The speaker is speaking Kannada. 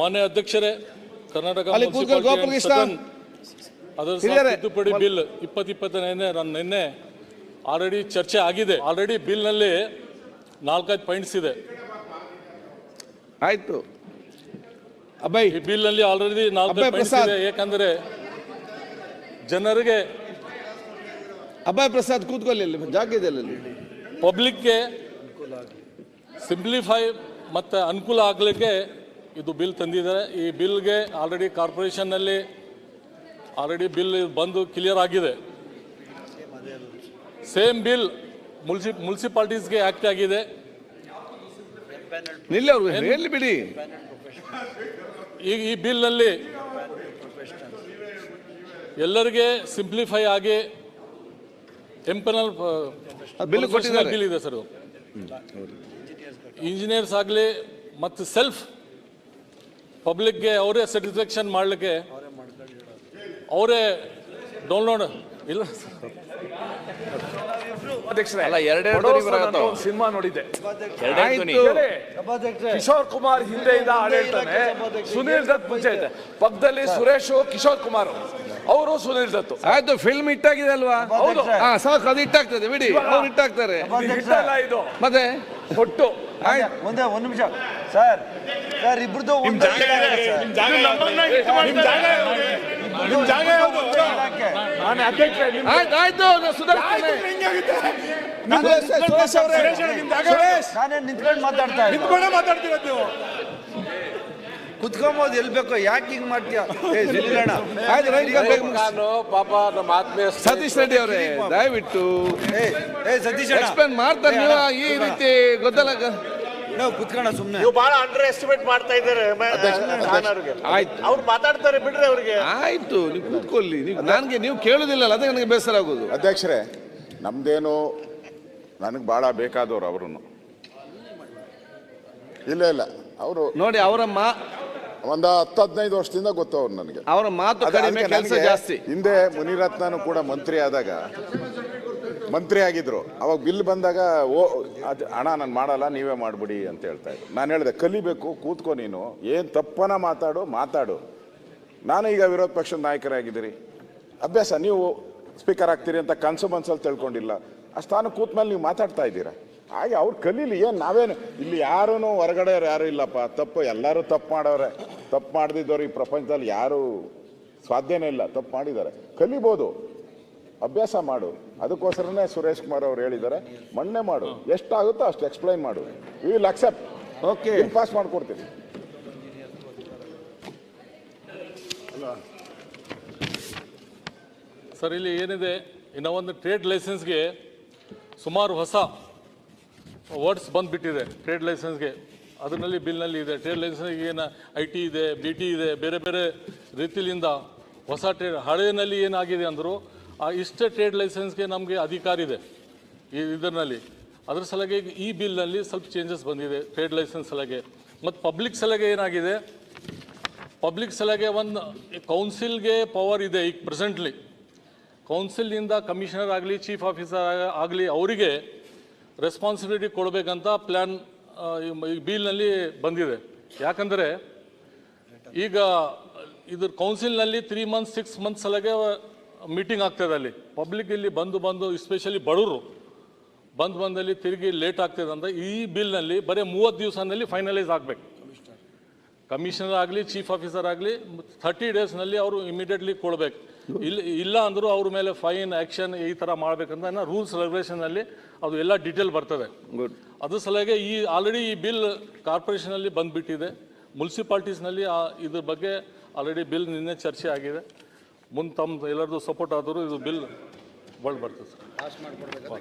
ಮಾನ್ಯ ಅಧ್ಯಕ್ಷರೇ ಕರ್ನಾಟಕ ಅದರ ತಿದ್ದುಪಡಿ ಬಿಲ್ ಇಪ್ಪತ್ತು ಇಪ್ಪತ್ತನೇ ನಾನು ನಿನ್ನೆ ಆಲ್ರೆಡಿ ಚರ್ಚೆ ಆಗಿದೆ. ಆಲ್ರೆಡಿ ಬಿಲ್ನಲ್ಲಿ ನಾಲ್ಕೈದು ಪಾಯಿಂಟ್ಸ್ ಇದೆ. ಆಯ್ತು. ಅಬ್ಬೈ. ಈ ಬಿಲ್ನಲ್ಲಿ ಆಲ್ರೆಡಿ ನಾಲ್ಕೈದು ಪಾಯಿಂಟ್ಸ್ ಪ್ರಸಾದ್. ಇದೆ. ಯಾಕಂದ್ರೆ ಜನರಿಗೆ ಅಭಯ್ ಪ್ರಸಾದ್ ಕೂತ್ಕೊಳ್ಳಿ ಅಲ್ಲಿ ಜಾಗ ಇದೆ ಅಲ್ಲಿ. ಪಬ್ಲಿಕ್ಗೆ ಸಿಂಪ್ಲಿಫೈ ಮತ್ತು ಅನುಕೂಲ ಆಗಲಿಕ್ಕೆ ಇದು ಬಿಲ್ ತಂದಿದ್ದಾರೆ. ಈ ಬಿಲ್ಗೆ ಆಲ್ರೆಡಿ ಕಾರ್ಪೊರೇಷನ್ನಲ್ಲಿ ಆಲ್ರೆಡಿ ಬಿಲ್ ಬಂದು ಕ್ಲಿಯರ್ ಆಗಿದೆ. ಸೇಮ್ ಬಿಲ್ ಮುನ್ಸಿ ಮುನ್ಸಿಪಾಲ್ಟೀಸ್ಗೆ ಆ್ಯಕ್ಟ್ ಆಗಿದೆ. ಎಲ್ಲಿ ಬಿಡಿ? ಈಗ ಈ ಬಿಲ್ನಲ್ಲಿ ಎಲ್ಲರಿಗೆ ಸಿಂಪ್ಲಿಫೈ ಆಗಿ ಟೆಂಪನಲ್ ಬಿಲ್ ಬಿಲ್ ಇದೆ ಸರ್ ಇಂಜಿನಿಯರ್ಸ್ ಆಗಲಿ ಮತ್ತು ಸೆಲ್ಫ್ ಪಬ್ಲಿಕ್ಗೆ ಅವರೇ ಸ್ಯಾಟಿಸ್ಫ್ಯಾಕ್ಷನ್ ಮಾಡಲಿಕ್ಕೆ ಅವರೇ ಡೌನ್ಲೋಡ್ ಇಲ್ಲ ಅಧ್ಯಕ್ಷರೇ ಅಲ್ಲ, ಸಿನಿಮಾ ನೋಡಿದ್ದೆ. ಕಿಶೋರ್ ಕುಮಾರ್ ಹಿಂದೆಯಿಂದ ಆಡಳಿತಾನೆ ಸುನೀಲ್ ದತ್ ಮುಂಚೆ ಇದೆ ಪಕ್ಕದಲ್ಲಿ ಸುರೇಶ್ ಕಿಶೋರ್ ಕುಮಾರ್. ಅವರು ಸುನೀಲ್ ದತ್. ಆಯ್ತು ಫಿಲ್ಮ್ ಇಟ್ಟಾಗಿದೆ ಅಲ್ವಾ? ಹೌದು. ಹಾ ಸಾಕು ಅದು ಇಟ್ಟಾಗ್ತದೆ ಬಿಡಿ. ಅವ್ರು ಇಟ್ಟಾಗ್ತಾರೆ ಇದು. ಮತ್ತೆ? ಒಟ್ಟು. ಒಂದೇ ಒಂದು ನಿಮಿಷ. ಸರ್ ಸರ್ ಇಬ್ರದ್ದು ನಾನೇ ನಿಂತ್ಕೊಂಡು ಮಾತಾಡ್ತಾ ಇದ್ದೀನಿ ಆಯ್ತು ನಾನು ಸುಧಾರಿಸ್ತೇನೆ. ಸುರೇಶ್ ಅವರೇ, ಸುರೇಶ್ ನಾನೇ ನಿಂತ್ಕೊಂಡು ಮಾತಾಡ್ತಾ ಇದ್ದೆ ಕುತ್ಕೊಂಬೋದು ಎಲ್ಲಿ ಬೇಕೋ ಯಾಕೆ ಹಿಂಗ್ ಮಾಡ್ತೀಯ? ನಾನು ಪಾಪ ನಮ್ಮ ಆತ್ಮೀಯ ಸತೀಶ್ ರೆಡ್ಡಿ ಅವರೇ ದಯವಿಟ್ಟು. ಏ ಏ ಸತೀಶ್ ಅಣ್ಣ. ಎಕ್ಸ್ಪ್ಲೇನ್ ಮಾಡ್ತಾರೆ ನೀವು ಈ ರೀತಿ ಗೊತ್ತಲ್ಲ ನಾವು ಕುತ್ಕೋಣ ಸುಮ್ಮನೆ ನೀವು ಬಹಳ ಅಂಡರ್ ಎಸ್ಟಿಮೇಟ್ ಮಾಡ್ತಾ ಇದ್ದಾರೆ ಅವ್ರಿಗೆ. ಆಯ್ತು. ಅವ್ರು ಮಾತಾಡ್ತಾರೆ ಬಿಡ್ರಿ ಅವ್ರಿಗೆ. ಆಯ್ತು ನೀವು ಕೂತ್ಕೊಳ್ಳಿ. ನೀವು ನನಗೆ ನೀವು ಕೇಳುದಿಲ್ಲಲ್ಲ ಅದೇ ನನಗೆ ಬೇಸರ ಆಗೋದು. ಅಧ್ಯಕ್ಷರೇ ನಮ್ದೇನು ನನಗೆ ಭಾಳ ಬೇಕಾದವ್ರು ಅವರು ಇಲ್ಲ ಇಲ್ಲ ಅವರು ನೋಡಿ ಅವರ ಮಾ ಒಂದು ಹತ್ತು ಹದಿನೈದು ವರ್ಷದಿಂದ ಗೊತ್ತು ಅವ್ರು ನನಗೆ. ಅವರ ಮಾತು ಅದೇ- ಕಡಿಮೆ ಅದಕ್ಕೆ ಕೆಲಸ ನನಗೆ ಜಾಸ್ತಿ. ಹಿಂದೆ ಮುನಿರತ್ನನು ಕೂಡ ಮಂತ್ರಿ ಆದಾಗ ಮಂತ್ರಿ ಆಗಿದ್ರು. ಅವಾಗ ಬಿಲ್ ಬಂದಾಗ ಓ ಅದು ಹಣ ನಾನು ಮಾಡಲ್ಲ ನೀವೇ ಮಾಡ್ಬಿಡಿ ಅಂತ ಹೇಳ್ತಾ ಇದ್ರು. ನಾನು ಹೇಳಿದೆ ಕಲಿಬೇಕು ಕೂತ್ಕೋ ನೀನು. ಏನು ತಪ್ಪನ ಮಾತಾಡು ಮಾತಾಡು. ನಾನು ಈಗ ವಿರೋಧ ಪಕ್ಷದ ನಾಯಕರಾಗಿದ್ದೀರಿ. ಅಭ್ಯಾಸ ನೀವು ಸ್ಪೀಕರ್ ಆಗ್ತೀರಿ ಅಂತ ಕನಸು ಮನ್ಸಲ್ಲಿ ತಿಳ್ಕೊಂಡಿಲ್ಲ. ಆ ಸ್ಥಾನ ಕೂತ್ಮೇಲೆ ನೀವು ಮಾತಾಡ್ತಾ ಇದ್ದೀರಾ? ಹಾಗೆ ಅವ್ರು ಕಲೀಲಿ ಏನು ನಾವೇನು? ಇಲ್ಲಿ ಯಾರೂ ಹೊರಗಡೆ ಯಾರು ಇಲ್ಲಪ್ಪ. ತಪ್ಪು ಎಲ್ಲರೂ ತಪ್ಪು ಮಾಡೋರೆ ತಪ್ಪು ಮಾಡದಿದ್ದವ್ರು ಈ ಪ್ರಪಂಚದಲ್ಲಿ ಯಾರೂ ಸ್ವಾಧ್ಯನೇ ಇಲ್ಲ. ತಪ್ಪು ಮಾಡಿದ್ದಾರೆ. ಕಲಿಬೋದು. ಅಭ್ಯಾಸ ಮಾಡು. ಅದಕ್ಕೋಸ್ಕರನೇ ಸುರೇಶ್ ಕುಮಾರ್ ಅವ್ರು ಹೇಳಿದ್ದಾರೆ ಮಣ್ಣೆ ಮಾಡು. ಎಷ್ಟಾಗುತ್ತೋ ಅಷ್ಟು ಎಕ್ಸ್ಪ್ಲೈನ್ ಮಾಡು. ವಿಲ್ ಅಕ್ಸೆಪ್ಟ್ ಓಕೆ ಪಾಸ್ ಮಾಡಿಕೊಡ್ತೀನಿ. ಸರ್ ಇಲ್ಲಿ ಏನಿದೆ? ಇನ್ನೊಂದು ಒಂದು ಟ್ರೇಡ್ ಲೈಸೆನ್ಸ್ಗೆ ಸುಮಾರು ಹೊಸ ವರ್ಡ್ಸ್ ಬಂದುಬಿಟ್ಟಿದೆ ಟ್ರೇಡ್ ಲೈಸೆನ್ಸ್ಗೆ ಅದರಲ್ಲಿ ಬಿಲ್ನಲ್ಲಿ ಇದೆ ಟ್ರೇಡ್ ಲೈಸೆನ್ಸ್ಗೆ ಏನು ಐ ಟಿ ಇದೆ ಬಿ ಟಿ ಇದೆ, ಬೇರೆ ಬೇರೆ ರೀತಿಯಿಂದ ಹೊಸ ಟ್ರೇಡ್ ಹಳೆಯಲ್ಲಿ ಏನಾಗಿದೆ ಅಂದರು, ಆ ಇಷ್ಟೇ ಟ್ರೇಡ್ ಲೈಸೆನ್ಸ್ಗೆ ನಮಗೆ ಅಧಿಕಾರ ಇದೆ ಈ ಇದರಲ್ಲಿ. ಅದರ ಸಲಗೆ ಈ ಬಿಲ್ನಲ್ಲಿ ಸ್ವಲ್ಪ ಚೇಂಜಸ್ ಬಂದಿದೆ ಟ್ರೇಡ್ ಲೈಸೆನ್ಸ್ ಸಲಗೆ. ಮತ್ತು ಪಬ್ಲಿಕ್ ಸಲಗೆ ಏನಾಗಿದೆ ಪಬ್ಲಿಕ್ ಸಲಗೆ ಒಂದು ಕೌನ್ಸಿಲ್ಗೆ ಪವರ್ ಇದೆ ಈಗ ಪ್ರೆಸೆಂಟ್ಲಿ ಕೌನ್ಸಿಲ್ನಿಂದ ಕಮಿಷನರ್ ಆಗಲಿ ಚೀಫ್ ಆಫೀಸರ್ ಆಗಲಿ, ಅವರಿಗೆ ರೆಸ್ಪಾನ್ಸಿಬಿಲಿಟಿ ಕೊಡಬೇಕಂತ ಪ್ಲ್ಯಾನ್ ಈ ಬಿಲ್ನಲ್ಲಿ ಬಂದಿದೆ. ಯಾಕಂದರೆ ಈಗ ಇದ್ರ ಕೌನ್ಸಿಲ್ನಲ್ಲಿ ತ್ರೀ ಮಂತ್ಸ್ ಸಿಕ್ಸ್ ಮಂತ್ಸ್ ಸಲಗೆ ಮೀಟಿಂಗ್ ಆಗ್ತದೆ ಅಲ್ಲಿ. ಪಬ್ಲಿಕ್ ಇಲ್ಲಿ ಬಂದು ಬಂದು ಎಸ್ಪೆಷಲಿ ಬಡವರು ಬಂದು ಬಂದಲ್ಲಿ ತಿರುಗಿ ಲೇಟ್ ಆಗ್ತದೆ ಅಂತ ಈ ಬಿಲ್ನಲ್ಲಿ ಬರೀ ಮೂವತ್ತು ದಿವಸದಲ್ಲಿ ಫೈನಲೈಸ್ ಆಗಬೇಕು. ಕಮಿಷನರ್ ಆಗಲಿ ಚೀಫ್ ಆಫೀಸರ್ ಆಗಲಿ ಥರ್ಟಿ ಡೇಸ್ನಲ್ಲಿ ಅವರು ಇಮಿಡಿಯೇಟ್ಲಿ ಕೊಡಬೇಕು. ಇಲ್ಲ ಇಲ್ಲ ಅಂದರೂ ಅವ್ರ ಮೇಲೆ ಫೈನ್ ಆ್ಯಕ್ಷನ್ ಈ ಥರ ಮಾಡಬೇಕಂತ ರೂಲ್ಸ್ ರೆಗ್ಯುಲೇಷನಲ್ಲಿ ಅದು ಎಲ್ಲ ಡೀಟೇಲ್ ಬರ್ತದೆ. ಗುಡ್ ಅದ್ರ ಸಲುವಾಗಿ ಈ ಆಲ್ರೆಡಿ ಈ ಬಿಲ್ ಕಾರ್ಪೊರೇಷನಲ್ಲಿ ಬಂದುಬಿಟ್ಟಿದೆ. ಮುನ್ಸಿಪಾಲ್ಟೀಸ್ನಲ್ಲಿ ಆ ಇದ್ರ ಬಗ್ಗೆ ಆಲ್ರೆಡಿ ಬಿಲ್ ನಿನ್ನೆ ಚರ್ಚೆ ಆಗಿದೆ. ಮುಂದೆ ತಮ್ಮ ಎಲ್ಲರದ್ದು ಸಪೋರ್ಟ್ ಆದರೂ ಇದು ಬಿಲ್ ಬಳ್ ಬರ್ತದೆ ಸರ್.